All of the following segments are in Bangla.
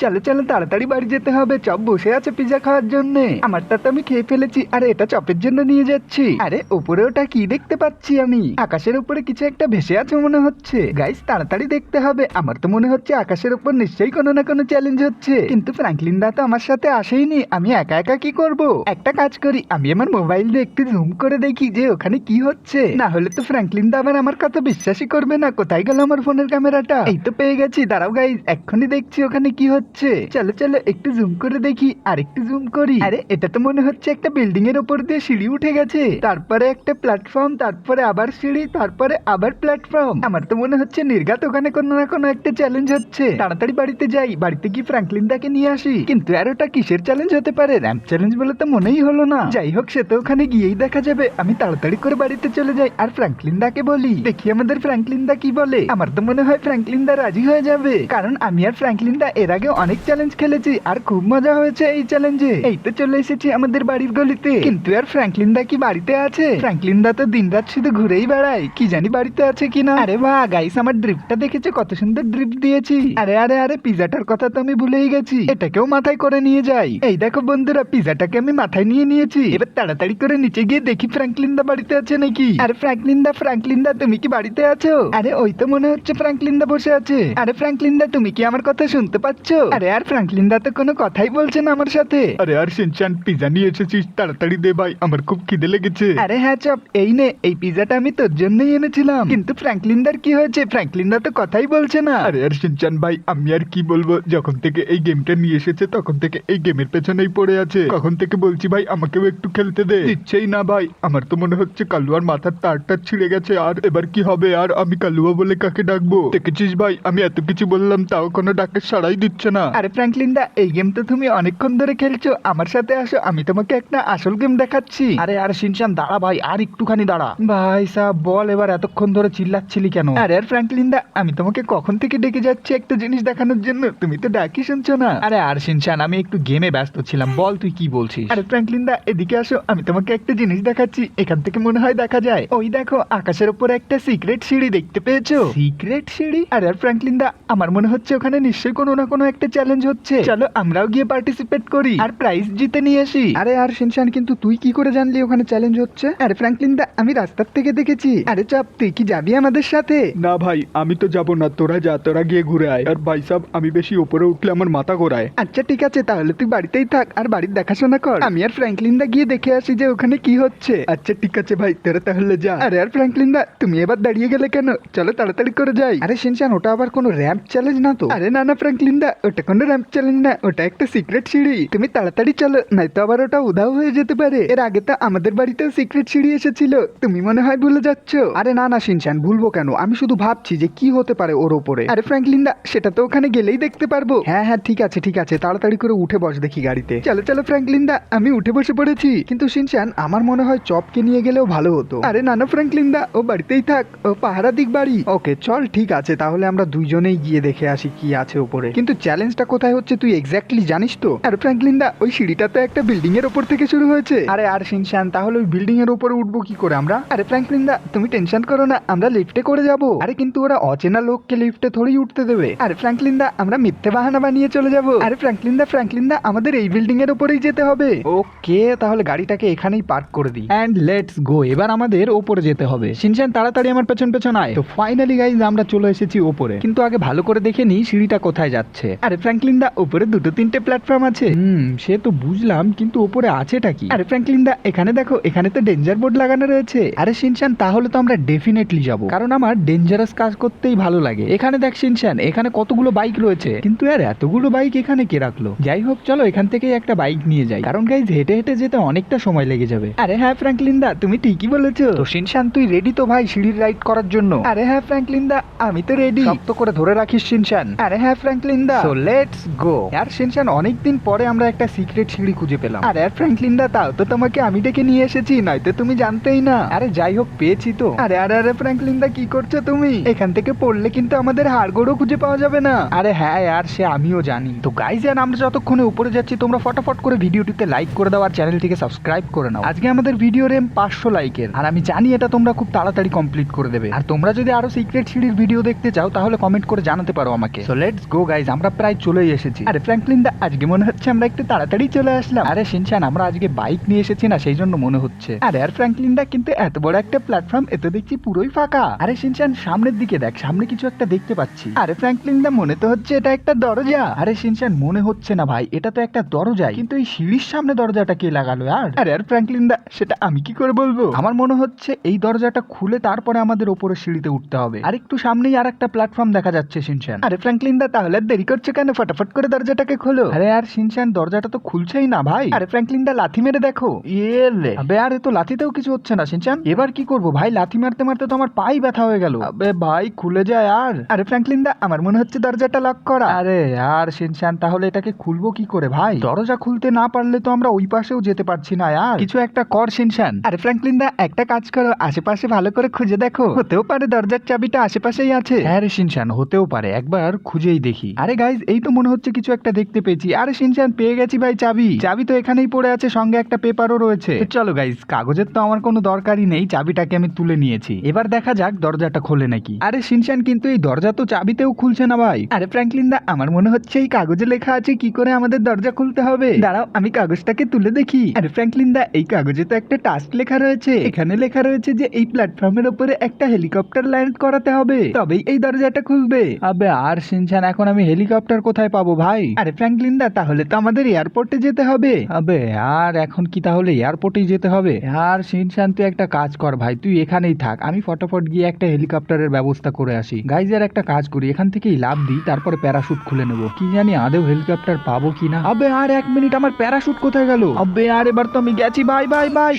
চলো চলো, তাড়াতাড়ি বাড়ি যেতে হবে। চপ বসে আছে পিজা খাওয়ার জন্য। আমারটা তো আমি খেয়ে ফেলেছি। আরে, এটা চপের জন্য নিয়ে যাচ্ছি। আরে, উপরে ওটা কি দেখতে পাচ্ছি আমি? আকাশের উপরে কিছু একটা ভেসে আছে মনে হচ্ছে। গাইস তাড়াতাড়ি দেখতে হবে। আমার তো মনে হচ্ছে আকাশের উপর নিশ্চয়ই কোনো না কোনো চ্যালেঞ্জ হচ্ছে। কিন্তু ফ্র্যাঙ্কলিন দা তো আমার সাথে আসেইনি। আমি একা একা কি করব? একটা কাজ করি। আমি আমার মোবাইল দিয়ে একটু জুম করে দেখি যে ওখানে কি হচ্ছে। না হলে তো ফ্র্যাঙ্কলিন দা আবার আমার কথা বিশ্বাসই করবে না। কোথায় গেল আমার ফোনের ক্যামেরাটা এই তো পেয়ে গেছি। দাঁড়াও গাইস এক্ষুনি দেখছি ওখানে কি হচ্ছে। চলো চলো, একটু জুম করে দেখি আর একটু জুম করি। আরে, এটা তো মনে হচ্ছে একটা বিল্ডিং এর উপর দিয়ে সিঁড়ি উঠে গেছে। তারপরে একটা প্ল্যাটফর্ম তারপরে আবার সিঁড়ি, তারপরে আবার প্ল্যাটফর্ম আমার তো মনে হচ্ছে নির্ঘাত ওখানে কোনো না কোনো একটা চ্যালেঞ্জ হচ্ছে। তাড়াতাড়ি বাড়িতে যাই, বাড়িতে কি ফ্র্যাঙ্কলিন দাকে নিয়ে আসি। কিন্তু আর ওটা কিসের চ্যালেঞ্জ হতে পারে? র্যাম্প চ্যালেঞ্জ বলে তো মনেই হলো না। যাই হোক, সে তো ওখানে গিয়েই দেখা যাবে। আমি তাড়াতাড়ি করে বাড়িতে চলে যাই আর ফ্র্যাঙ্কলিন দাকে বলি। দেখি আমাদের ফ্র্যাঙ্কলিন দা কি বলে। আমার তো মনে হয় ফ্র্যাঙ্কলিন দা রাজি হয়ে যাবে। কারণ আমি আর ফ্র্যাঙ্কলিন দা এর আগে অনেক চ্যালেঞ্জ খেলেছি, আর খুব মজা হয়েছে এই চ্যালেঞ্জে এই তো চলে এসেছি আমাদের বাড়ির গলিতে। কিন্তু আর ফ্র্যাঙ্কলিন দা কি বাড়িতে আছে? ফ্র্যাঙ্কলিন দা তো দিন রাত শুধু ঘুরেই বেড়ায়। কি জানি বাড়িতে আছে কিনা? আরে বাহ গাইস আমার ড্রিপটা দেখেছ? কত সুন্দর ড্রিপ দিয়েছি। আরে আরে আরে, পিজাটার কথা তো আমি ভুলেই গেছি। এটাকেও মাথায় করে নিয়ে যাই। এই দেখো বন্ধুরা, পিজাটাকে আমি মাথায় নিয়ে নিয়েছি। এবার তাড়াতাড়ি করে নিচে গিয়ে দেখি ফ্র্যাঙ্কলিন দা বাড়িতে আছে নাকি। আরে ফ্র্যাঙ্কলিন দা ফ্র্যাঙ্কলিন দা, তুমি কি বাড়িতে আছো? আরে, ওই তো মনে হচ্ছে ফ্র্যাঙ্কলিন দা বসে আছে। আরে ফ্র্যাঙ্কলিন দা, তুমি কি আমার কথা শুনতে পাচ্ছো? আরে আর ফ্র্যাঙ্কলিন দা তো কোনো কথাই বলছে না আমার সাথে। আরে আর সিনচান পিজা নিয়ে এসেছিস তাড়াতাড়ি দে ভাই আমার খুব খিদে লেগেছে। আরে হ্যাঁ চপ এই নে এই পিজাটা আমি তোর জন্যই এনেছিলাম। কিন্তু ফ্র্যাঙ্কলিন দার কি হয়েছে? ফ্র্যাঙ্কলিন দা তো কথাই বলছে না। আরে আর সিনচান ভাই আমি আর কি বলব? যখন থেকে এই গেমটা নিয়ে এসেছে তখন থেকে এই গেমের পেছনেই পড়ে আছে। কখন থেকে বলছি ভাই আমাকেও একটু খেলতে দে। দিচ্ছেই না ভাই আমার তো মনে হচ্ছে কালুয়ার মাথার তারটা ছিঁড়ে গেছে। আর এবার কি হবে? আর আমি কালুয়া বলে কাকে ডাকবো? দেখেছিস ভাই আমি এত কিছু বললাম তাও কোনো ডাকে সাড়াই দিচ্ছে না। আরে ফ্র্যাঙ্কলিন দা এই গেম তো তুমি অনেকক্ষণ ধরে খেলছো। আমার সাথে আসো আমি তোমাকে একটা আসল গেম দেখাচ্ছি। আরে আর সিনচান দাঁড়া ভাই আর একটুখানি দাঁড়া। ভাই সাহ বল এবার এতক্ষণ ধরে চিল্লাচ্ছিলি কেন? আরে আর ফ্র্যাঙ্কলিন দা আমি তোমাকে কখন থেকে ডেকে যাচ্ছি একটা জিনিস দেখানোর জন্য? তুমি তো ডাকি শুনছো না। আরে আর সিনচান আমি একটু গেমে ব্যস্ত ছিলাম। বল তুই কি বলছিস? আরে ফ্র্যাঙ্কলিন দা এদিকে আসো আমি তোমাকে একটা জিনিস দেখাচ্ছি। এখান থেকে মনে হয় দেখা যায়। ওই দেখো আকাশের উপর একটা সিক্রেট সিঁড়ি দেখতে পেয়েছ। সিক্রেট সিঁড়ি? আরে আর ফ্র্যাঙ্কলিন দা আমার মনে হচ্ছে ওখানে নিশ্চয়ই কোনো না কোনো একটা চ্যালেঞ্জ হচ্ছে। চলো আমরাও গিয়ে পার্টিসিপেট করি। আর প্রাইজ জিতে নিয়ে আসি। আরে আর সিনচান কিন্তু তুই কি করে জানলি ওখানে চ্যালেঞ্জ হচ্ছে? আরে ফ্র্যাঙ্কলিন দা আমি রাস্তার থেকে দেখেছি। আরে চাপ তুই কি যাবি আমাদের সাথে? না ভাই আমি তো যাব না। তোরা যা তোরা গিয়ে ঘুরে আয়। আর ভাই সাহেব আমি বেশি উপরে উঠলে আমার মাথা ঘোরায়। আচ্ছা ঠিক আছে তাহলে তুই বাড়িতেই থাক আর বাড়ির দেখাশোনা কর। আমি আর ফ্র্যাঙ্কলিন দা গিয়ে দেখে আসি যে ওখানে কি হচ্ছে। আচ্ছা ঠিক আছে ভাই তোরা তাহলে যা। আরে আর ফ্র্যাঙ্কলিন দা তুমি এবার দাঁড়িয়ে গেলে কেন? চলো তাড়াতাড়ি করে যাই। আরে সিনচান ওটা আবার কোনো র্যাম্প চ্যালেঞ্জ না তো? আরে না না ফ্র্যাঙ্কলিন দা ওটা কোনো র্যাম্প চ্যালেঞ্জ না, ওটা একটা সিক্রেট সিঁড়ি। তুমি তাড়াতাড়ি চলো, নয়তো আবার ওটা উধাও হয়ে যেতে পারে। এর আগে তো আমাদের বাড়িতেও সিক্রেট সিঁড়ি এসেছিল। তুমি মনে হয় ভুলে যাচ্ছ? আরে না না সিনচান ভুলবো কেন? আমি শুধু ভাবছি যে কি হতে পারে ওর ওপরে। আরে ফ্র্যাঙ্কলিন দা সেটা তো ওখানে গেলেই দেখতে পারব। হ্যাঁ হ্যাঁ ঠিক আছে ঠিক আছে, তাড়াতাড়ি করে উঠে বস দেখি গাড়িতে। চলো চলো ফ্র্যাঙ্কলিন দা আমি উঠে বসে পড়েছি। কিন্তু শিনশান, আমার মনে হয় চপকে নিয়ে গেলেও ভালো হতো। আরে না না ফ্র্যাঙ্কলিন দা ও বাড়িতেই থাক, ও পাহারা দিক বাড়ি। ওকে, চল, ঠিক আছে, তাহলে আমরা দুইজনেই গিয়ে দেখে আসি কি আছে ওপরে। কিন্তু চ্যালেঞ্জটা কোথায় হচ্ছে তুই এক্স্যাক্টলি জানিস তো? আরে ফ্র্যাঙ্কলিন দা ওই সিঁড়িটা তো একটা বিল্ডিং এর ওপর থেকে শুরু হয়েছে। আরে আর সিনচান তাহলে ওই বিল্ডিং এর উপরে উঠবো কি করে আমরা? আরে ফ্র্যাঙ্কলিন দা তুমি টেনশন করো না, আমরা লিফটে করে যাব। আরে কিন্তু ওরা অচেনা লোককে লিফটে থোড়ি উঠতে দেবে। আরে ফ্র্যাঙ্কলিন দা আমরা মিথ্যে বাহানা বানিয়ে চলে যাব। আরে ফ্র্যাঙ্কলিন দা ফ্র্যাঙ্কলিন দা আমাদের এই বিল্ডিং এর উপরেই যেতে হবে। ওকে, তাহলে গাড়িটাকে এখানেই পার্ক করে দিই। অ্যান্ড লেটস গো এবার আমাদের ওপরে যেতে হবে। সিনচান তাড়াতাড়ি আমার পেছন পেছন আয়। তো ফাইনালি গাইজ আমরা চলে এসেছি ওপরে। কিন্তু আগে ভালো করে দেখে নিই সিঁড়িটা কোথায় যাচ্ছে। আরে ফ্র্যাঙ্কলিন দা উপরে দুটো তিনটে প্ল্যাটফর্ম আছে। হুম সে তো বুঝলাম কিন্তু ওপরে আছেটা কি? আরে ফ্র্যাঙ্কলিন দা এখানে দেখো এখানে তো ডেঞ্জার বোর্ড লাগানো রয়েছে। আরে সিনচান তাহলে তো আমরা ডেফিনেটলি যাব। কারণ আমার ডেঞ্জারাস কাজ করতেই ভালো লাগে। এখানে দেখ সিনচান এখানে কতগুলো বাইক রয়েছে। কিন্তু আর এতগুলো বাইক এখানে কে রাখল? যাই হোক চলো এখান থেকে একটা বাইক নিয়ে যাই। কারণ গাইজ হেঁটে হেঁটে যেতে অনেকটা সময় লেগে যাবে। আরে হ্যাঁ ফ্র্যাঙ্কলিন দা তুমি ঠিকই বলেছ। তো সিনচান তুই রেডি তো ভাই সিঁড়ির রাইড করার জন্য? আরে হ্যাঁ ফ্র্যাঙ্কলিন দা আমি তো রেডি শক্ত করে ধরে রাখিস সিনচান আরে হ্যাঁ ফ্র্যাঙ্কলিন দা। লেটস গো আর সিনচান অনেকদিন পরে আমরা একটা সিক্রেট সিঁড়ি খুঁজে পেলাম। আরে আর ফ্র্যাঙ্কলিন দা তাও তো তোমাকে আমি ডেকে নিয়ে এসেছি নয়তো তুমি জানতেই না। আরে যাই হোক পেয়েছি তো। আরে আরে আরে ফ্র্যাঙ্কলিন দা কি করছ তুমি? এখান থেকে পড়লে কিন্তু আমাদের হাড়গোড়ও খুঁজে পাওয়া যাবে না। আরে হ্যাঁ আর সে আমিও জানি। তো গাইজ এন্ড আমরা যতক্ষণে উপরে যাচ্ছি তোমরা ফটাফট করে ভিডিওটিতে লাইক করে দাও আর চ্যানেলটিকে সাবস্ক্রাইব করে নাও। আজকে আমাদের ভিডিও রেম পাঁচশো লাইকের আর আমি জানি এটা তোমরা খুব তাড়াতাড়ি কমপ্লিট করে দেবে। আর তোমরা যদি আরও সিক্রেট সিঁড়ির ভিডিও দেখতে চাও তাহলে কমেন্ট করে জানাতে পারো আমাকে। সো লেটস গো গাইজ আমরা প্রায় প্রায় চলেই এসেছি। আরে ফ্র্যাঙ্কলিন দা, আজকে মনে হচ্ছে আমরা একটু তাড়াতাড়ি চলে আসলাম। আরে শিনচান আমরা আজকে বাইক নিয়ে এসেছি না, সেই জন্য মনে হচ্ছে। আরে আর ফ্র্যাঙ্কলিন দা, কিন্তু এত বড় একটা প্ল্যাটফর্ম এত দেখছি পুরোই ফাঁকা। আরে শিনচান সামনের দিকে দেখ, সামনে কিছু একটা দেখতে পাচ্ছি। আরে ফ্র্যাঙ্কলিন দা, মনে তো হচ্ছে এটা একটা দরজা। আরে শিনচান মনে হচ্ছে না ভাই, এটা তো একটা দরজাই। কিন্তু এই সিঁড়ির সামনে দরজাটা কে লাগালো, আর? আরে আর ফ্র্যাঙ্কলিন দা, সেটা আমি কি করে বলব? আমার মনে হচ্ছে এই দরজাটা খুলে তারপরে আমাদের ওপরে সিঁড়িতে উঠতে হবে। আর একটু সামনেই আর একটা প্ল্যাটফর্ম দেখা যাচ্ছে শিনচান আরে ফ্র্যাঙ্কলিন দা, তাহলে দেরি করছ কেন? ফটাফট করে দরজাটাকে খোলো। আরে আর শিনচান দরজাটা তো খুলছেই না ভাই। আরে ফ্র্যাঙ্কলিন দা লাথি মেরে দেখো। ইয়ে আবে আরে তো লাথিতেও কিছু হচ্ছে না শিনচান এবার কি করব? ভাই লাথি মারতে মারতে তো আমার পাই ব্যথা হয়ে গেল। আবে ভাই খুলে যায় আর। আরে ফ্র্যাঙ্কলিন দা আমার মনে হচ্ছে দরজাটা লক করা। আরে আর শিনচান তাহলে এটাকে খুলবো কি করে ভাই? দরজা খুলতে না পারলে তো আমরা ওই পাশেও যেতে পারছি না আর। কিছু একটা কর শিনচান আরে ফ্র্যাঙ্কলিন দা একটা কাজ করো। আশেপাশে ভালো করে খুঁজে দেখো। হতেও পারে দরজার চাবিটা আশেপাশেই আছে। হ্যাঁ রে শিনচান হতেও পারে। একবার খুঁজেই দেখি। আরে গাইজ এই তো মনে হচ্ছে কিছু একটা দেখতে পেয়েছি। আরে, শিনচান, পেয়ে গেছি ভাই চাবি। চাবি তো এখানেই পড়ে আছে, সঙ্গে একটা পেপারও রয়েছে। চলো গাইস কাগজের তো আমার কোনো দরকারই নেই, চাবিটাকে আমি তুলে নিয়েছি। এবার দেখা যাক দরজাটা খোলে নাকি। আরে, শিনচান, কিন্তু এই দরজা তো চাবিতেও খুলছে না ভাই। আরে, ফ্র্যাঙ্কলিন দা, আমার মনে হচ্ছে এই কাগজে লেখা আছে কি করে আমাদের দরজা খুলতে হবে। দাঁড়াও, আমি কাগজটাকে তুলে দেখি। আরে, ফ্র্যাঙ্কলিন দা, এই কাগজে তো একটা টাস্ক লেখা রয়েছে। এখানে লেখা রয়েছে যে এই প্ল্যাটফর্মের উপরে একটা হেলিকপ্টার ল্যান্ড করাতে হবে। তবেই এই দরজাটা খুলবে। আবে, আর শিনচান, এখন আমি হেলিকপ্টার কোথায় পাবো ভাই? আরে ফ্র্যাঙ্কলিন দা তাহলে তো আমাদের এয়ারপোর্টে যেতে হবে। আবে আর এখন কি তাহলে এয়ারপোর্টেই যেতে হবে? আর শিনশান তুই একটা কাজ কর ভাই তুই এখানেই থাক। আমি ফটাফট গিয়ে একটা হেলিকপ্টারের ব্যবস্থা করে আসি। গাইজের একটা কাজ করি এখান থেকেই লাভ দিই তারপরে প্যারাশুট খুলে নেব। কি জানি আদেও হেলিকপ্টার পাবো কি না আবে আর এক মিনিট আমার প্যারাশুট কোথায় গেল? আবে আর এবার তো আমি গেছি ভাই ভাই ভাই।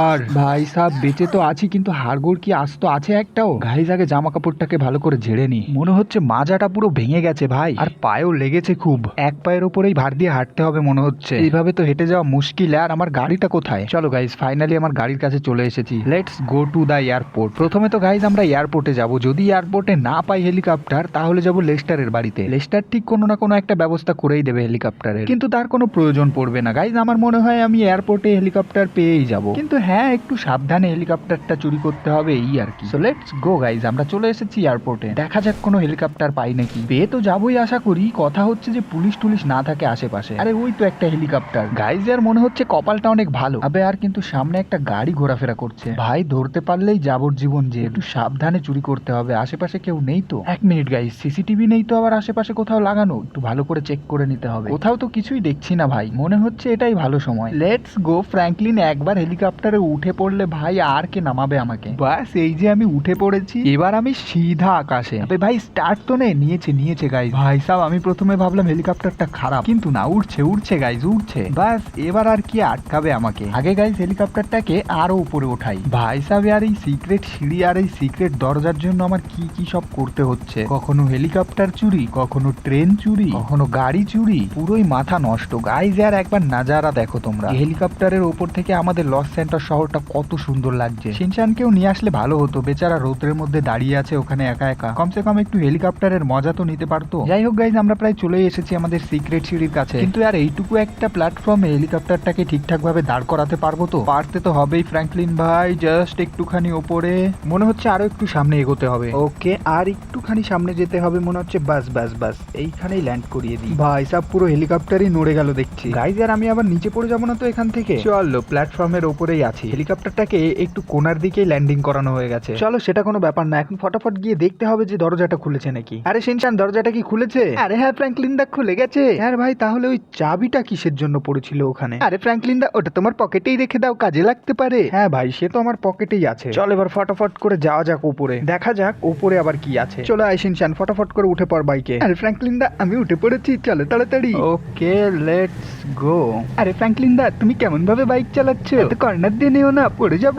আর ভাই সাহেব বেঁচে তো আছি কিন্তু হাড়গোড় কি আস্ত আছে একটাও? গাইজ আগে জামা কাপড়টাকে ভালো করে ঝেড়ে নি। মনে হচ্ছে মাজাটা পুরো ভেঙে গেছে ভাই। আর পায়েও লেগেছে খুব। এক পায়ের উপরেই ভার দিয়ে হাঁটতে হবে মনে হচ্ছে। এইভাবে তো হেঁটে যাওয়া মুশকিল। আর আমার গাড়িটা কোথায়? চলো গাইজ ফাইনালি আমার গাড়ির কাছে চলে এসেছি। Let's go to the airport প্রথমে তো গাইজ আমরা এয়ারপোর্টে যাব। যদি এয়ারপোর্টে না পাই হেলিকপ্টার তাহলে যাব লেস্টারের বাড়িতে। লেস্টার ঠিক কোনো না কোনো একটা ব্যবস্থা করেই দেবে হেলিকপ্টারের কিন্তু তার কোনো প্রয়োজন পড়বে না। গাইজ আমার মনে হয় আমি এয়ারপোর্টে হেলিকপ্টার পেয়েই যাব। কিন্তু হ্যাঁ একটু সাবধানে হেলিকপ্টারটা চুরি করতে হবে এই আর কি। লেটস গো গাইজ আমরা চলে এসেছি এয়ারপোর্টে দেখা যাক কোনো হেলিকপ্টার পাই নাকি। পেয়ে তো যাবোই আশা করি কথা হচ্ছে যে পুলিশ টুলিশ না থাকে আশেপাশে। আরে ওই তো একটা হেলিকপ্টার। গাইজ আর মনে হচ্ছে কপালটা অনেক ভালো। আবে আর কিন্তু সামনে একটা গাড়ি ঘোরাফেরা করছে। ভাই, ধরতে পারলেই যাবর জীবন যে, একটু সাবধানে চুরি করতে হবে, আশেপাশে কেউ নেই তো? এক মিনিট গাইজ সিসিটিভি নেই তো আবার আশেপাশে কোথাও লাগানো? একটু ভালো করে চেক করে নিতে হবে। কোথাও তো কিছুই দেখছি না ভাই। মনে হচ্ছে এটাই ভালো সময়। লেটস গো ফ্র্যাঙ্কলিন একবার হেলিকপ্টারে উঠে পড়লে ভাই আর কে নামাবে আমাকে? বাস এই যে আমি উঠে পড়েছি, এবার আমি সিধা আকাশে। ভাই স্টার্ট তো নেই নিয়েছে নিয়েছে গাইজ ভাই সাহেব আমি প্রথমে ভাবলাম হেলিকপ্টারটা খারাপ। কিন্তু না উঠছে উঠছে গাইজ উঠছে বাস এবার আর কি আটকাবে আমাকে? আগে গাইজ হেলিকপ্টারটাকে আরও উপরে ওঠাই। ভাই সাহেব আর এই সিক্রেট সিঁড়ি, আর এই সিক্রেট দরজার জন্য আমার কি কি সব করতে হচ্ছে? কখনো হেলিকপ্টার চুরি, কখনো ট্রেন চুরি, কখনো গাড়ি চুরি, পুরোই মাথা নষ্ট। গাইজ আর একবার নাজারা দেখো তোমরা। হেলিকপ্টারের ওপর থেকে আমাদের লস সেন্টার শহরটা কত সুন্দর লাগছে। শিনচানকেও নিয়ে আসলে ভালো হতো। বেচারা রৌদ্রের মধ্যে দাঁড়িয়ে আছে ওখানে একা একা। কমসে কম একটু হেলিকপ্টারের মজা তো নিতে পারতো। যাই হোক গাইজ আমরা প্রায় চলে এসেছি আমাদের সিক্রেট সিঁড়ির কাছে। কিন্তু আর এইটুকু একটা প্ল্যাটফর্মে হেলিকপ্টারটাকে ঠিকঠাক ভাবে দাঁড় করাতে পারব তো? পারতে তো হবেই ফ্র্যাঙ্কলিন ভাই জাস্ট একটুখানি ওপরে। মনে হচ্ছে আরও একটু সামনে এগোতে হবে। ওকে আর একটুখানি সামনে যেতে হবে মনে হচ্ছে বাস বাস বাস। এইখানেই ল্যান্ড করিয়ে দিই। ভাই সব পুরো হেলিকপ্টারই নড়ে গেল দেখছি। গাইজ আর আমি আবার নিচে পড়ে যাব না তো এখান থেকে? চলো প্ল্যাটফর্মের ওপরেই আছি। হেলিকপ্টারটাকে একটু কোনার দিকেই ল্যান্ডিং করানো হয়ে গেছে। চলো সেটা কোনো ব্যাপার না। এখন ফটাফট গিয়ে দেখতে হবে যে দরজাটা খুলেছে নাকি। আরে শিনশান দরজাটা কি খুলেছে? আরে হ্যাঁ ফ্র্যাঙ্কলিন দা খুলে গেছে। হ্যাঁ ভাই তাহলে ওই চাবিটা কিসের জন্য পড়েছিল ওখানে? আরে ফ্র্যাঙ্কলিন দা ওটা তোমার পকেটেই রেখে দাও কাজে লাগতে পারে। হ্যাঁ ভাই সে তো আমার পকেটেই আছে। চল এবার ফটাফট করে যাওয়া যাক উপরে। দেখা যাক উপরে আবার কি আছে। চলো আই শিনশান ফটাফট করে উঠে পড় বাইকে। আরে ফ্র্যাঙ্কলিন দা আমি উঠে পড়েছি চলো তাড়াতাড়ি। ওকে লেটস গো আরে ফ্র্যাঙ্কলিন দা তুমি কেমন ভাবে বাইক চালাচ্ছ? এত কর্নার দিয়ে নিও না পড়ে যাব।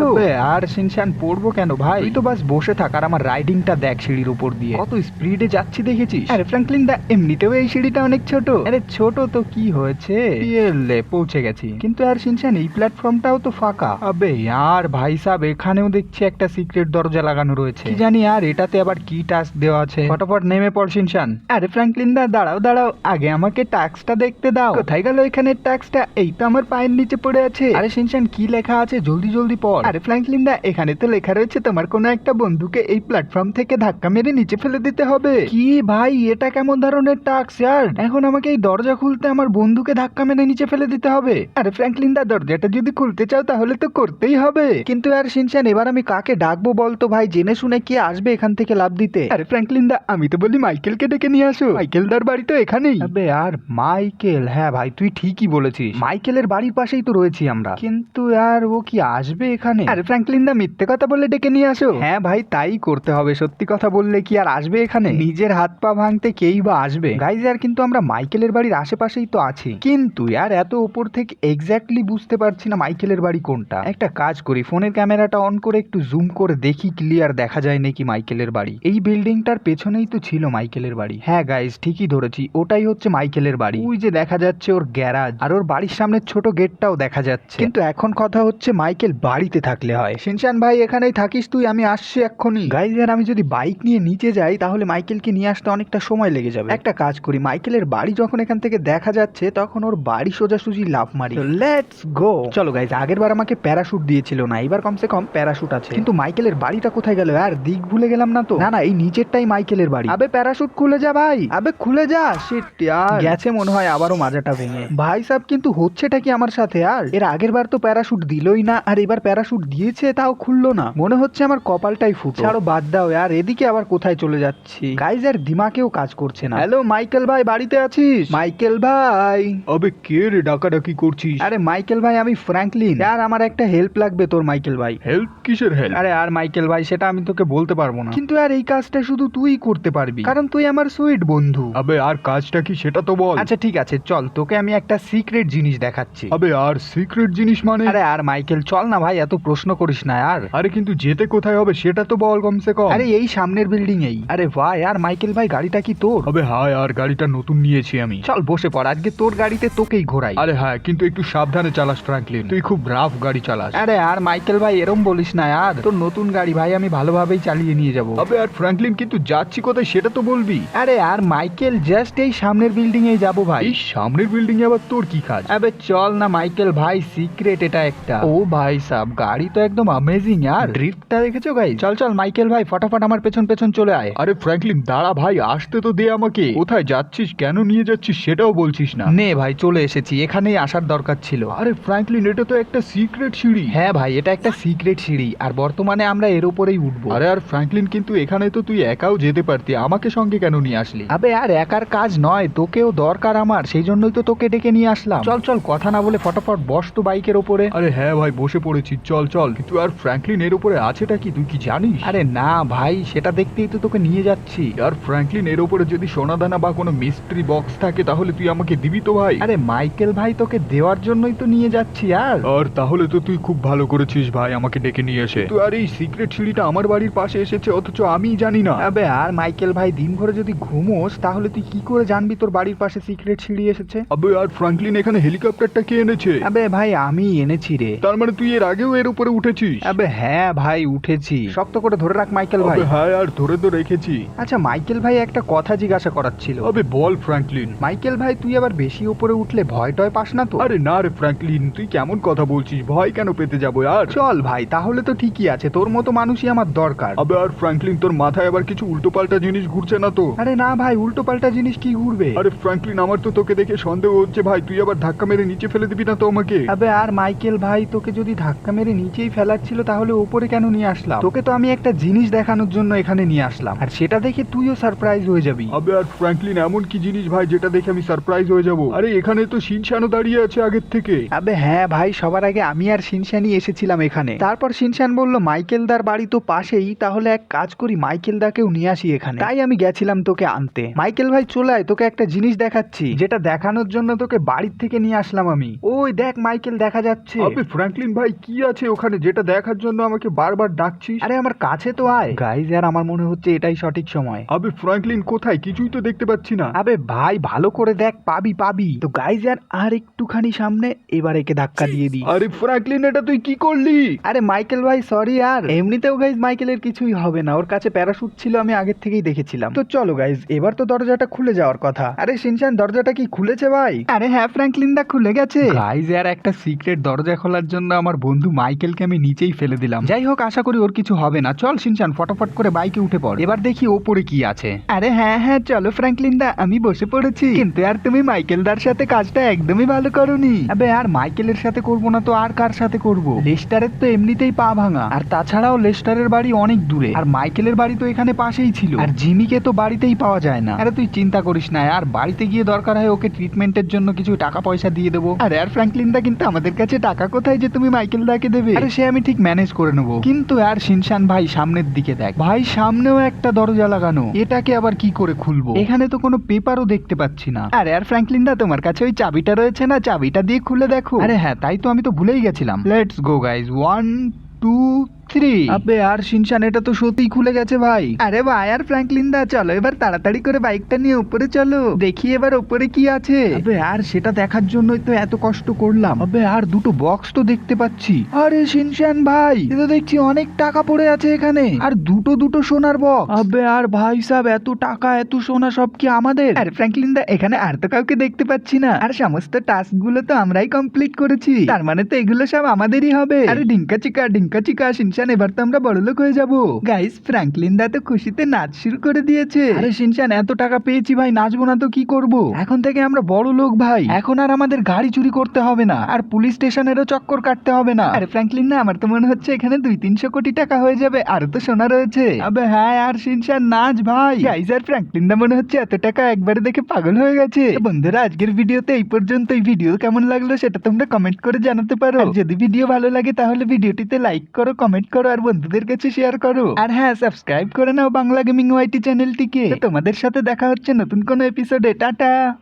আর শিনশান পড়ব কেন ভাই? তুই তো বাস বসে থাক আর আমার রাইডিংটা দেখ সিঁড়ির উপর দিয়ে। কত স্পিডে যাচ্ছি দেখেছিস? আরে ফ্র্যাঙ্কলিন দা এমনিতেও এই সিঁড়িটা অনেক ছোট। আরে ছোট তো কি হয়েছে? ইয়েলে পৌঁছে গেছি। কিন্তু আর শিনশান এই প্ল্যাটফর্মটাও তো ফাঁকা। আবে আর ভাই সাহেব, এখানেও দেখছি একটা সিক্রেট দরজা লাগানো রয়েছে। কি জানি আর এটাতে আবার কি টাস্ক দেওয়া আছে। ফটাফট নেমে পড় শিনশান আরে ফ্র্যাঙ্কলিন দা, দাঁড়াও দাঁড়াও, আগে আমাকে ট্যাক্সটা দেখতে দাও। কোথায় গেল এখানে ট্যাক্সটা এই তো আমার পায়ের নিচে পড়ে আছে। আরে শিনশান কি লেখা আছে? জলদি জলদি পড়। আরে ফ্র্যাঙ্কলিন দা, এখানে তো লেখা রয়েছে তোমার কোনো একটা বন্ধুকে এই প্ল্যাটফর্ম থেকে ধাক্কা মেরে নিচে ফেলে দিতে হবে। কি ভাই, এটা কেমন কেমন ধরনের টাক্স ইয়ার এখন আমাকে এই দরজা খুলতে আমার বন্ধুকে ধাক্কা মেরে নিচে ফেলে দিতে হবে। আরে ফ্র্যাঙ্কলিন দা দরজাটা যদি খুলতে চাও তাহলে তো করতেই হবে। কিন্তু আর শিনচান এবার আমি কাকে ডাকবো বলতো ভাই জেনে শুনে কি আসবে এখান থেকে লাভ দিতে? আরে ফ্র্যাঙ্কলিন দা আমি তো বলি মাইকেলকে ডেকে নিয়ে আসো। মাইকেল দার বাড়ি তো এখানেই। আবে আর মাইকেল হ্যাঁ ভাই তুই ঠিকই বলেছিস। মাইকেলের বাড়ির পাশেই তো রয়েছি আমরা। কিন্তু আর ও কি আসবে এখানে? আরে ফ্র্যাঙ্কলিন দা মিথ্যে কথা বলে ডেকে নিয়ে আসো। হ্যাঁ ভাই তাই করতে হবে। সত্যি কথা বললে কি আর আসবে এখানে? নিজের হাত পা ভাঙতে কেই বা আসবে? গাইজ আর কিন্তু আমরা মাইকেলের বাড়ির আশেপাশেই তো আছি। কিন্তু আর এত উপর থেকে এক্স্যাক্টলি বুঝতে পারছি না মাইকেলের বাড়ি কোনটা। একটা কাজ করি, ফোনের ক্যামেরাটা অন করে একটু জুম করে দেখি ক্লিয়ার দেখা যায় নাকি মাইকেলের বাড়ি। এই বিল্ডিংটার পেছনেই তো ছিল মাইকেলের বাড়ি। হ্যাঁ গাইজ ঠিকই ধরেছি, ওটাই হচ্ছে মাইকেলের বাড়ি। ওই যে দেখা যাচ্ছে ওর গ্যারাজ আর ওর বাড়ির সামনে ছোট গেটটাও দেখা যাচ্ছে। কিন্তু এখন কথা হচ্ছে মাইকেল বাড়িতে থাকলে হয়। শিনশান ভাই, এখানেই থাকিস তুই, আমি আসছি এক্ষুনি। গাইজ আর আমি যদি বাইক নিয়ে নিচে যাই, তাহলে মাইকেলকে নিয়ে আসতে অনেকটা সময় লেগে যাবে। একটা কাজ করি মাইকেলের বাড়ি যখন এখান থেকে দেখা যাচ্ছে তখন ওর বাড়ি সোজাসুজি লাভ মারি। লেটস গো চলো গাইজ আগের বার আমাকে প্যারাশুট দিয়েছিল না এবার কমসে কম প্যারাশুট আছে। কিন্তু মাইকেলের বাড়িটা কোথায় গেল? আর দিক ভুলে গেলাম না তো? না না এই নিচেরটাই মাইকেলের বাড়ি। আবে প্যারাশুট খুলে যা ভাই আবে খুলে যা শিট ইয়ার গেছে মনে হয় আবারও মাজাটা ভেঙে। ভাই সাহেব কিন্তু হচ্ছেটা কি আমার সাথে আর? এর আগের বার তো প্যারাশুট দিলই না আর এবার প্যারাশুট দিয়েছে তাও খুললো না। মনে হচ্ছে আমার কপালটাই ফুটো। ছাড়ো বাদ দাও আর এদিকে আবার কোথায় চলে যাচ্ছি? গাইজ আর দিমাকেও কাজ করছে না। হ্যালো মাইকেল ভাই বাড়িতে আছিস? মাইকেল ভাই। আবে কে রে ডাকাডাকি করছিস? আরে মাইকেল ভাই আমি ফ্র্যাঙ্কলিন আর আমার একটা হেল্প লাগবে তোর মাইকেল ভাই। হেল্প কিসের হেল্প আরে আর মাইকেল ভাই সেটা আমি তোকে বলতে পারব না। কিন্তু আর এই কাজটা শুধু তুই করতে পারবি। কারণ তুই আমার সুইট বন্ধু। আবে আর কাজটা কি সেটা তো বল। আচ্ছা ঠিক আছে চল তোকে আমি একটা সিক্রেট জিনিস দেখাচ্ছি। আবে আর সিক্রেট জিনিস মানে? আরে আর মাইকেল চল না ভাই এত প্রশ্ন করিস না আর। আরে কিন্তু যেতে কোথায় হবে সেটা তো বল কমসে কম। আরে এই সামনের বিল্ডিং এই। আরে ভাই আর মাইকেল ভাই গাড়িটা কি তোর? হায় আর গাড়িটা নতুন নিয়েছি আমি। চল বসে পড় আজকে তোর গাড়িতে তোকেই ঘোরাই। আরে হ্যাঁ কিন্তু একটু সাবধানে চালাস ফ্র্যাঙ্কলিন তুই খুব রাফ গাড়ি চালাস। আরে আর মাইকেল ভাই এরম বলিস না আর তোর নতুন গাড়ি ভাই আমি ভালোভাবেই চালিয়ে নিয়ে যাব। আর ফ্র্যাঙ্কলিন কিন্তু যাচ্ছি কোথায় সেটা তো বলবি। আরে আর মাইকেল জাস্ট এই সামনের বিল্ডিং এ যাব ভাই। এই সামনের বিল্ডিং এ আবার তোর কি কাজ? আবে চল না মাইকেল ভাই সিক্রেট এটা একটা। ও ভাই সাব গাড়ি তো একদম অ্যামেজিং আর? ড্রিফটটা দেখেছ গাই চল চল মাইকেল ভাই ফটাফট আমার পেছন পেছন চলে আয়। আরে ফ্র্যাঙ্কলিন দাঁড়া ভাই আসতে তো দে আমাকে? কোথায় যাচ্ছিস? কেন নিয়ে যাচ্ছিস? সেটাও বলছিস না। নে ভাই চলে এসেছি। এখানেই আসার দরকার ছিল। আরে ফ্র্যাঙ্কলিন এটা তো একটা সিক্রেট সিঁড়ি। হ্যাঁ ভাই এটা একটা সিক্রেট সিঁড়ি। আর বর্তমানে আমরা এর উপরেই উঠবো। আরে আর ফ্র্যাঙ্কলিন কিন্তু এখানে তো তুই একাও যেতে পারতি। আমাকে সঙ্গে কেন নিয়ে আসলি? আবে আর একার কাজ নয়। তোকেও দরকার আমার। সেই জন্যই তো তোকে ডেকে নিয়ে আসলাম। চল চল কথা না বলে ফটাফট বস তো বাইকের ওপরে। আরে হ্যাঁ ভাই বসে পড়েছি। চল চল। কিন্তু আর ফ্র্যাঙ্কলিন এর উপরে আছেটা কি? তুই কি জানিস? আরে না ভাই সেটা দেখতেই তো তোকে নিয়ে যাচ্ছি। আর ফ্র্যাঙ্কলিন এর উপরে যদি সোনাদানা বা কোনো মিস্ট্রি বক্স থাকে তাহলে তুই আমাকে দিবি তো ভাই। আরে মাইকেল ভাই তোকে দেওয়ার জন্যই তো নিয়ে যাচ্ছি আর? আর তাহলে তো তুই খুব ভালো করেছিস ভাই আমাকে ডেকে নিয়ে এসে। তুই আর এই সিক্রেট সিঁড়িটা আমার বাড়ির পাশে এসেছে অথচ আমি জানি না। আবে আর মাইকেল ভাই দিন ভরে যদি ঘুমোস তাহলে তুই কি করে জানবি তোর বাড়ির পাশে সিক্রেট সিঁড়ি এসেছে? আবে আর ফ্র্যাঙ্কলিন এখানে হেলিকপ্টারটা কে এনেছে? আবে ভাই আমি এনেছি রে। তার মানে তুই এর আগেও এর উপরে উঠেছিস? আবে হ্যাঁ ভাই উঠেছি। শক্ত করে ধরে রাখ মাইকেল ভাই। হ্যাঁ আর ধরে তো রেখেছি। আচ্ছা মাইকেল ভাই একটা কথা জিজ্ঞাসা করার ছিল। আবে বল ফ্র্যাঙ্কলিন। মাইকেল ভাই তুই আবার বেশি উপরে উঠলে ভয় টয় পাস না তো? আরে না রে ফ্র্যাঙ্কলিন তুই কেমন কথা বলছিস? ভয় কেন পেতে যাব আর? চল ভাই তাহলে তো ঠিকই আছে তোর মতো মানুষই আমার দরকার। আবে আর ফ্র্যাঙ্কলিন তোর মাথায় আবার কিছু উল্টোপাল্টা জিনিস ঘুরছে না তো? আরে না ভাই উল্টো পাল্টা জিনিস কি ঘুরবে? আরে ফ্র্যাঙ্কলিন আমার তো তোকে দেখে সন্দেহ হচ্ছে ভাই তুই আবার ধাক্কা মেরে নিচে ফেলে দিবি না তো আমাকে? আবে আর মাইকেল ভাই তোকে যদি ধাক্কা মেরে নিচেই ফেলাচ্ছিল তাহলে উপরে কেন নিয়ে আসলাম? তোকে তো আমি একটা জিনিস দেখানোর জন্য এখানে নিয়ে আসলাম আর সেটা দেখে তুইও সারপ্রাইজ হয়ে যাবি। আর ফ্র্যাঙ্কলিন এমন কি জিনিস ভাই যেটা দেখে আমি সারপ্রাইজ হয়ে যাব? আরে এখানে তো শিনশানও দাঁড়িয়ে আছে আগের থেকে। আবে হ্যাঁ ভাই সবার আগে আমি আর শিনশানি এসেছিলাম এখানে। তারপর শিনশান বলল মাইকেল দার বাড়ি তো পাশেই তাহলে এক কাজ করি মাইকেল দাকেও নিয়ে আসি এখানে। তাই আমি গেছিলাম তোকে আনতে। মাইকেল ভাই চলে আয় তোকে একটা জিনিস দেখাচ্ছি যেটা দেখানোর জন্য তোকে বাড়ির থেকে নিয়ে আসলাম আমি। ওই দেখ মাইকেল দেখা যাচ্ছে। আবে ফ্র্যাঙ্কলিন ভাই কি আছে ওখানে যেটা দেখার জন্য আমাকে বারবার ডাকছিস? আরে আমার কাছে তো আয়। গাইজ আর আমার মনে হচ্ছে এটাই সঠিক সময়। আবে ফ্র্যাঙ্কলিন কোথায়? কিছুই তো দেখতে পাচ্ছি না। আবে ভাই ভালো করে দেখ পাবি পাবি। তো গাইজ আর আর একটুখানি সামনে এবার একে ধাক্কা দিয়ে দি আরে ফ্র্যাঙ্কলিন এটা তুই কি করলি? আরে মাইকেল ভাই সরি আর। এমনিতেও গাইজ মাইকেলের কিছুই হবে না। ওর কাছে প্যারাশুট ছিল আমি আগের থেকেই দেখেছিলাম। তো চলো গাইজ এবার তো দরজাটা খুলে যাওয়ার কথা। আরে শিনশান দরজাটা কি খুলেছে ভাই? আরে হ্যাঁ ফ্র্যাঙ্কলিন দা খুলে গেছে। গাইজ আর একটা সিক্রেট দরজা খোলার জন্য আমার বন্ধু মাইকেলকে আমি নিচেই ফেলে দিলাম। যাই হোক আশা করি ওর কিছু হবে না। চল শিনশান ফটাফট করে বাইকে উঠে পড়। এবার দেখি ওপরে কি আছে। আরে হ্যাঁ হ্যাঁ চলো, ফ্র্যাঙ্কলিন দা, আমি বসে পড়েছি। কিন্তু আর তুমি মাইকেল দার সাথে কাজটা একদমই ভালো করনি। আবে, আর মাইকেলের সাথে করব না তো আর কার সাথে করব? লেস্টারের তো এমনিতেই পা ভাঙা। আর তাছাড়াও লেস্টারের বাড়ি অনেক দূরে। আর মাইকেলের বাড়ি তো এখানে পাশেই ছিল। আর জিমিকে তো বাড়িতেই পাওয়া যায় না। আরে, তুই চিন্তা করিস না আর। বাড়িতে গিয়ে দরকার হয় ওকে ট্রিটমেন্টের জন্য কিছু টাকা পয়সা দিয়ে দেবো। আরে, আর ফ্র্যাঙ্কলিন দা, কিন্তু আমাদের কাছে টাকা কোথায় যে তুমি মাইকেল দাকে দেবে? আরে, সে আমি ঠিক ম্যানেজ করে নেব। কিন্তু আর শিনশান ভাই সামনের দিকে দেখ। ভাই, সামনেও একটা দরজা লাগানো। এটাকে আবার কি করে খুলবো। এখানে তো কোনো পেপারও দেখতে পাচ্ছি না। আরে আর ফ্র্যাঙ্কলিন দা তোমার কাছে ওই চাবিটা রয়েছে না? চাবিটা দিয়ে খুলে দেখো। আরে হ্যাঁ তাই তো আমি তো ভুলেই গেছিলাম। Let's go guys one two three আবে আর শিনশান এটা তো সত্যিই খুলে গেছে ভাই। আরে ভাই আর ফ্র্যাঙ্কলিন দা চলো এবার তাড়াতাড়ি করে বাইকটা নিয়ে উপরে চলো। দেখি এবার উপরে কি আছে। আবে আর সেটা দেখার জন্যই তো এত কষ্ট করলাম। আবে আর দুটো বক্স তো দেখতে পাচ্ছি। আরে শিনশান ভাই এ তো দেখছি অনেক টাকা পড়ে আছে এখানে। আর দুটো দুটো সোনার বক্স। আবে আর ভাই সাহেব এত টাকা এত সোনা সব কি আমাদের? আরে ফ্র্যাঙ্কলিন দা এখানে আর তো কাউকে দেখতে পাচ্ছি না। আর সমস্ত টাস্কগুলো তো আমরাই কমপ্লিট করেছি। তার মানে তো এগুলো সব আমাদেরই হবে। আরে ডিঙ্কা চিকা ডিঙ্কা চিকা শিনশান এবার তো আমরা বড়লোক হয়ে যাব। গাইস ফ্র্যাঙ্কলিন দা তো খুশিতে নাচ শুরু করে দিয়েছে। আরে শিনশান, এত টাকা পেয়েছি ভাই, নাচবো না তো কি করব? এখন থেকে আমরা বড় লোক ভাই। এখন আর আমাদের গাড়ি চুরি করতে হবে না, আর পুলিশ স্টেশনেরও চক্কর কাটতে হবে না। আরে ফ্র্যাঙ্কলিন না, আমার তো মনে হচ্ছে এখানে দুই তিনশো কোটি টাকা হয়ে যাবে আরও তো সোনা রয়েছে। আবে হ্যাঁ আর শিনশান, নাচ ভাই। গাইস আর ফ্র্যাঙ্কলিন দা মনে হচ্ছে এত টাকা একবারে দেখে পাগল হয়ে গেছে। বন্ধুরা, আজকের ভিডিওতে এই পর্যন্ত এই ভিডিও কেমন লাগল সেটা তোমরা কমেন্ট করে জানাতে পারো। যদি ভিডিও ভালো লাগে, তাহলে ভিডিওটিতে লাইক করো কমেন্ট করো আর বন্ধুদের কাছে শেয়ার করো। আর হ্যাঁ সাবস্ক্রাইব করে নাও বাংলা গেমিং ওয়াইটি চ্যানেলটিকে তোমাদের সাথে দেখা হচ্ছে নতুন কোনো এপিসোডে টাটা!